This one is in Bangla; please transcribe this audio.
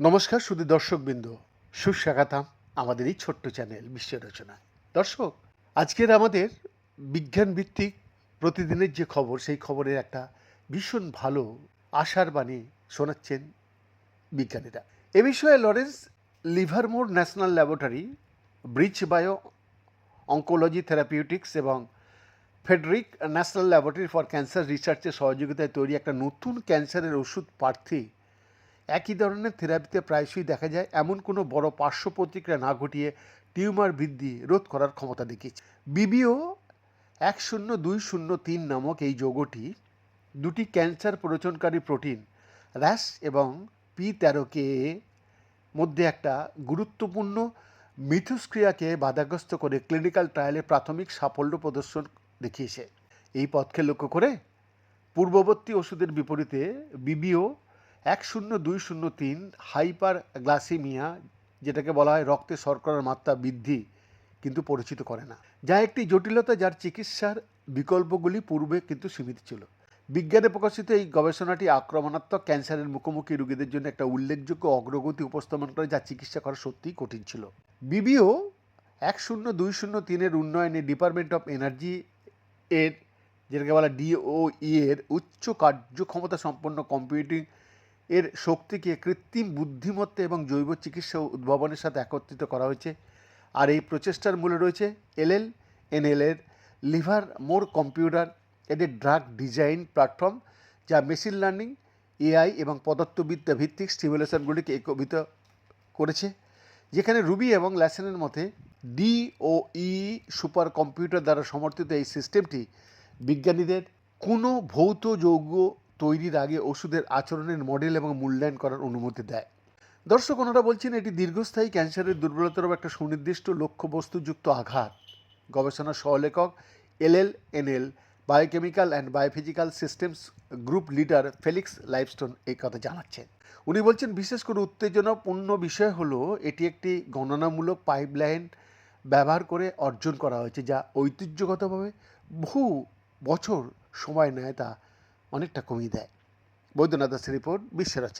নমস্কার শুধু দর্শকবৃন্দ। সুস্বাগতম আমাদের এই ছোট্ট চ্যানেল বিশ্ব রচনা। দর্শক, আজকের আমাদের বিজ্ঞান ভিত্তিক প্রতিদিনের যে খবর, সেই খবরের একটা ভীষণ ভালো আশার বাণী শোনাচ্ছেন বিজ্ঞানীরা। এ বিষয়ে Lawrence Livermore National Laboratory BridgeBio oncology therapeutics এবং Frederick National Laboratory for cancer রিসার্চের সহযোগিতায় তৈরি একটা নতুন ক্যান্সারের ওষুধ প্রার্থী। একই ধরনের থেরাপিতে প্রায়শই দেখা যায় এমন কোনো বড় পার্শ্ব প্রতিক্রিয়া না ঘটিয়ে টিউমার বৃদ্ধি রোধ করার ক্ষমতা দেখিয়েছে। বিবিও এক শূন্য দুই শূন্য তিন নামক এই যৌগটি দুটি ক্যান্সার প্ররোচনকারী প্রোটিন র্যাস এবং পি তেরোকে মধ্যে একটা গুরুত্বপূর্ণ মিথস্ক্রিয়াকে বাধাগ্রস্ত করে ক্লিনিক্যাল ট্রায়ালে প্রাথমিক সাফল্য প্রদর্শন দেখিয়েছে। এই পথকে লক্ষ্য করে পূর্ববর্তী ওষুধের বিপরীতে বিবিও এক শূন্য দুই শূন্য তিন হাইপার গ্লাসিমিয়া যেটাকে বলা হয় রক্তে শর্করার মাত্রা বৃদ্ধি, কিন্তু পরিচিত করে না। যা একটি জটিলতা যার চিকিৎসার বিকল্পগুলি পূর্বে কিন্তু সীমিত ছিল। বিজ্ঞানে প্রকাশিত এই গবেষণাটি আক্রমণাত্মক ক্যান্সারের মুখোমুখি রোগীদের জন্য একটা উল্লেখযোগ্য অগ্রগতি উপস্থাপন করে, যা চিকিৎসা করা সত্যিই কঠিন ছিল। বিবিও এক শূন্য দুই শূন্য তিনের উন্নয়নে ডিপার্টমেন্ট অফ এনার্জি এর, যেটাকে বলা ডিওই এর উচ্চ কার্যক্ষমতা সম্পন্ন কম্পিউটিং এর শক্তিকে কৃত্রিম বুদ্ধিমত্তা এবং জৈব চিকিৎসা উদ্ভাবনের সাথে একত্রিত করা হয়েছে। আর এই প্রচেষ্টার মূলে রয়েছে এলএল এনএল এর লিভার মোর কম্পিউটার, এদের ড্রাগ ডিজাইন প্ল্যাটফর্ম, যা মেশিন লার্নিং এআই এবং পদার্থবিদ্যা ভিত্তিক স্টিমুলেশনগুলিকে একীভূত করেছে। যেখানে রুবি এবং ল্যাসেনের মতে ডিওই সুপার কম্পিউটার দ্বারা সমর্থিত এই সিস্টেমটি, বিজ্ঞানীদের কোনো ভৌত যৌগ তৈরির আগে ওষুধের আচরণের মডেল এবং মূল্যায়ন করার অনুমতি দেয়। দর্শক, ওনারা বলছেন এটি দীর্ঘস্থায়ী ক্যান্সারের দুর্বলতার একটা সুনির্দিষ্ট লক্ষ্যবস্তুযুক্ত আঘাত। গবেষণা সহলেখক LL NL biochemical and biophysical systems group leader Felix Lightstone এই কথা জানাচ্ছেন। উনি বলছেন, বিশেষ করে উত্তেজনাপূর্ণ বিষয় হলো, এটি একটি গণনামূলক পাইপলাইন ব্যবহার করে অর্জন করা হয়েছে, যা ঐতিহ্যগতভাবে বহু বছর সময় নেয় তা অনেকটা কমিয়ে দেয়। বৈদ্যনাথ দাসের রিপোর্ট বিশ্বের আছে।